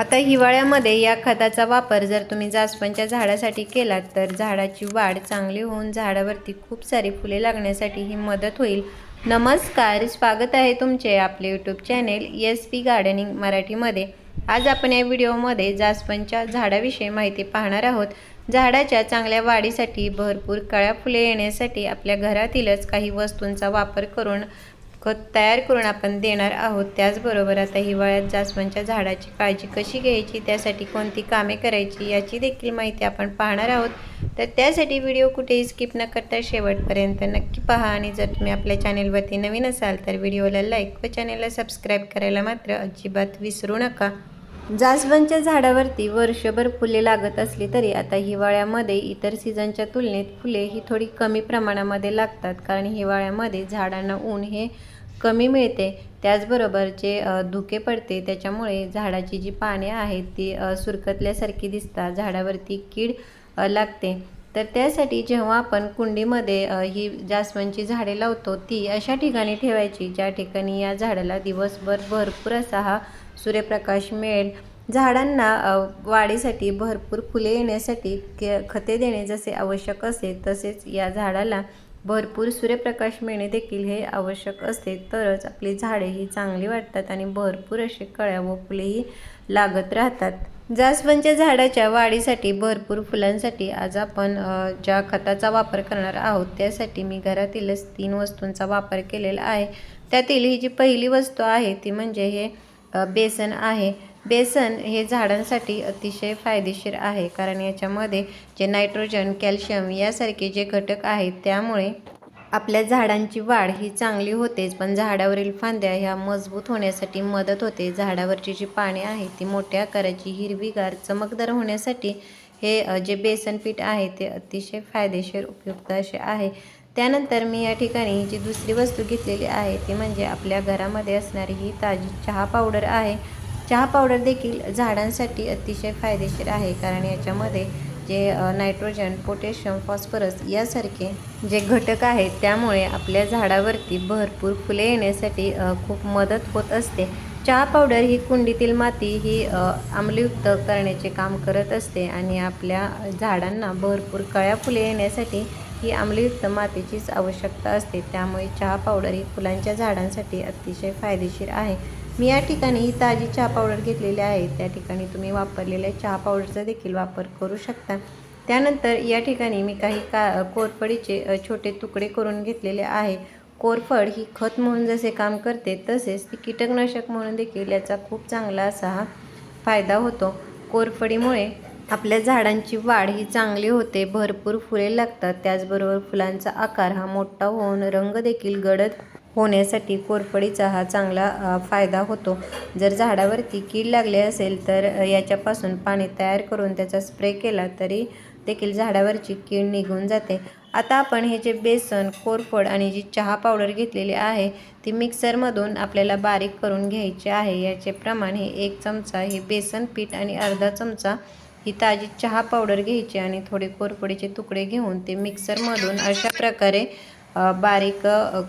आता हिवाळ्यामध्ये या खताचा वापर जर तुम्ही जास्वंदच्या झाडासाठी केलात तर झाडाची वाढ चांगली होऊन झाडावरती खूप सारी फुले लागण्यासाठी ही मदत होईल. नमस्कार स्वागत आहे तुमचे आपले YouTube channel S P gardening मराठीमध्ये. आज आपण या व्हिडिओमध्ये जास्वंदच्या झाडाविषयी माहिती पाहणार आहोत. झाडाच्या चांगल्या वाढीसाठी भरपूर कळ्या फुले येण्यासाठी आपल्या घरातीलच काही वस्तूंचा वापर करून खत तयार करून आपण देणार आहोत. त्याचबरोबर आता हिवाळ्यात जास्वंदच्या झाडाची काळजी कशी घ्यायची? त्यासाठी कोणती कामे करायची? याची देखील माहिती आपण पाहणार आहोत. तर त्यासाठी व्हिडिओ कुठेही स्किप न करता शेवटपर्यंत नक्की पहा आणि जर तुम्ही आपल्या चॅनेलवरती नवीन असाल तर व्हिडिओला लाईक व चॅनेलला सबस्क्राईब करायला मात्र अजिबात विसरू नका. जास्वंदच्या झाडावरती वर्षभर फुले लागत असली तरी आता हिवाळ्यामध्ये इतर सीझनच्या तुलनेत फुले ही थोडी कमी प्रमाणामध्ये लागतात. कारण हिवाळ्यामध्ये झाडांना ऊन हे कमी मिळते. त्याचबरोबर जे धुके पडते त्याच्यामुळे झाडाची जी पाने आहेत ती सुरकतल्यासारखी दिसतात. झाडावरती कीड लागते. तर त्यासाठी जेव्हा आपण कुंडीमध्ये ही जास्वंदची झाडे लावतो ती अशा ठिकाणी ठेवायची ज्या ठिकाणी या झाडाला दिवसभर भरपूर असा हा सूर्यप्रकाश मिळेल. झाडांना वाढीसाठी भरपूर फुले येण्यासाठी के खते देणे जसे आवश्यक असते तसेच या झाडाला भरपूर सूर्यप्रकाश मिळणे देखील हे आवश्यक असते. तरच आपली झाडे ही चांगली वाटतात आणि भरपूर असे कळ्या व फुलेही लागत राहतात. जास्वंदच्या झाडाच्या वाढीसाठी भरपूर फुलांसाठी आज आपण ज्या खताचा वापर करणार आहोत त्यासाठी मी घरातीलच तीन वस्तूंचा वापर केलेला आहे. त्यातील ही जी पहिली वस्तू आहे ती म्हणजे हे बेसन आहे. बेसन हे झाडांसाठी अतिशय फायदेशीर आहे कारण याच्यामध्ये जे नायट्रोजन कॅल्शियम यासारखे जे घटक आहेत त्यामुळे आपल्या झाडांची वाढ ही चांगली होतेच पण झाडावरील फांद्या ह्या मजबूत होण्यासाठी मदत होते. झाडावरची जी पाने आहेत ती मोठ्या आकाराची हिरवीगार चमकदार होण्यासाठी हे जे बेसन पीठ आहे ते अतिशय फायदेशीर उपयुक्त असे आहे. त्यानंतर मी या ठिकाणी ही जी दुसरी वस्तू घेतलेली आहे ती म्हणजे आपल्या घरामध्ये असणारी ही ताजी चहा पावडर आहे. चहा पावडर देखील झाडांसाठी अतिशय फायदेशीर आहे कारण याच्यामध्ये जे नायट्रोजन पोटॅशियम फॉस्फरस यासारखे जे घटक आहेत त्यामुळे आपल्या झाडावरती भरपूर फुले येण्यासाठी खूप मदत होत असते. चहा पावडर ही कुंडीतील माती ही आम्लयुक्त करण्याचे काम करत असते आणि आपल्या झाडांना भरपूर कळ्या फुले येण्यासाठी ही आम्लयुक्त मातीचीच आवश्यकता असते. त्यामुळे चहा पावडर ही फुलांच्या झाडांसाठी अतिशय फायदेशीर आहे. मी या ठिकाणी ही ताजी चहा पावडर घेतलेली आहे. त्या ठिकाणी तुम्ही वापरलेल्या चहा पावडरचा देखील वापर करू शकता. त्यानंतर या ठिकाणी मी काही का कोरफडीचे छोटे तुकडे करून घेतलेले आहे. कोरफड ही खत म्हणून जसे काम करते तसेच ती कीटकनाशक म्हणून देखील याचा खूप चांगला असा हा फायदा होतो. कोरफडीमुळे आपल्या झाडांची वाढ ही चांगली होते भरपूर फुले लागतात. त्याचबरोबर फुलांचा आकार हा मोठा होऊन रंग देखील गडद होण्यासाठी कोरफडीचा हा चांगला फायदा होतो. जर झाडावरती कीड लागली असेल तर याच्यापासून पाणी तयार करून त्याचा स्प्रे केला तरी देखील झाडावरची कीड निघून जाते. आता आपण हे जे बेसन कोरफड आणि जी चहा पावडर घेतलेली आहे ती मिक्सरमधून आपल्याला बारीक करून घ्यायची आहे. याचे प्रमाण हे एक चमचा हे बेसन पीठ आणि अर्धा चमचा ही ताजी चहा पावडर घ्यायची आणि थोडे कोरफडीचे तुकडे घेऊन ते मिक्सरमधून अशा प्रकारे बारीक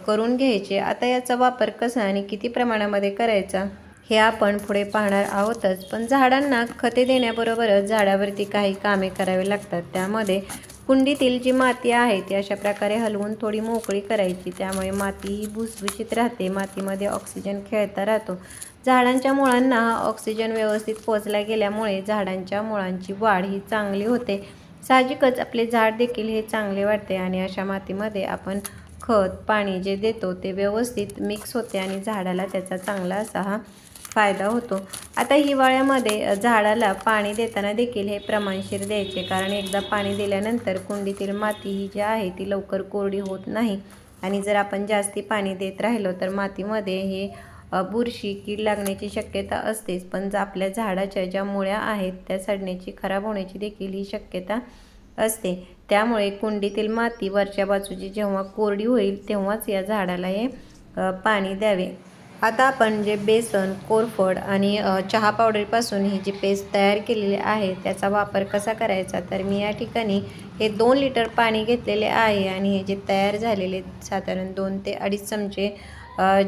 करून घ्यायचे. आता याचा वापर कसा आणि किती प्रमाणामध्ये करायचा हे आपण पुढे पाहणार आहोतच. पण झाडांना खते देण्याबरोबरच झाडावरती काही कामे करावी लागतात. त्यामध्ये कुंडीतील जी माती आहे ती अशा प्रकारे हलवून थोडी मोकळी करायची. त्यामुळे माती ही भुसभुशीत राहते. मातीमध्ये ऑक्सिजन खेळता राहतो. झाडांच्या मुळांना ऑक्सिजन व्यवस्थित पोचला गेल्यामुळे झाडांच्या मुळांची वाढ ही चांगली होते. साहजिकच आपले झाड देखील हे चांगले वाटते आणि अशा मातीमध्ये आपण खत पाणी जे देतो ते व्यवस्थित मिक्स होते आणि झाडाला त्याचा चांगला असा हा फायदा होतो. आता हिवाळ्यामध्ये झाडाला पाणी देताना देखील हे प्रमाणशीर द्यायचे कारण एकदा पाणी दिल्यानंतर कुंडीतील माती ही जी आहे ती लवकर कोरडी होत नाही आणि जर आपण जास्ती पाणी देत राहिलो तर मातीमध्ये हे बुरशी कीड लागण्याची शक्यता असतेच पण जर आपल्या झाडाच्या ज्या मुळ्या आहेत त्या सडण्याची खराब होण्याची देखील ही शक्यता असते. त्यामुळे कुंडीतील माती वरच्या बाजूची जेव्हा कोरडी होईल तेव्हाच या झाडाला हे पाणी द्यावे. आता आपण जे बेसन कोरफड आणि चहा पावडरपासून ही जी पेस्ट तयार केलेली आहे त्याचा वापर कसा करायचा? तर मी या ठिकाणी हे दोन लिटर पाणी घेतलेले आहे आणि हे जे तयार झालेले साधारण दोन ते अडीच चमचे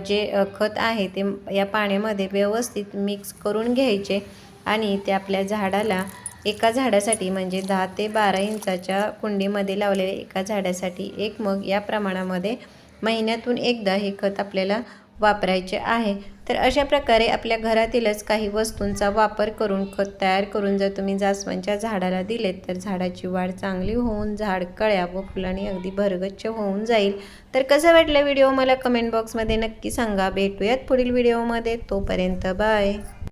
जे खत आहे ते या पाण्यामध्ये व्यवस्थित मिक्स करून घ्यायचे आणि ते आपल्या झाडाला एका झाडासाठी म्हणजे दहा ते बारा इंचाच्या कुंडीमध्ये लावलेल्या एका झाडासाठी एक मग या प्रमाणामध्ये महिन्यातून एकदा हे खत आपल्याला वापरायचे आहे. तर अशा प्रकारे आपल्या घरातीलच काही वस्तूंचा वापर करून खत तयार करून जर तुम्ही जास्वंदच्या झाडाला दिलेत तर झाडाची वाढ चांगली होऊन झाड कळ्या व फुलांनी अगदी भरगच्च होऊन जाईल. तर कसं वाटलं व्हिडिओ? मला कमेंट बॉक्समध्ये नक्की सांगा. भेटूयात पुढील व्हिडिओमध्ये. तोपर्यंत बाय.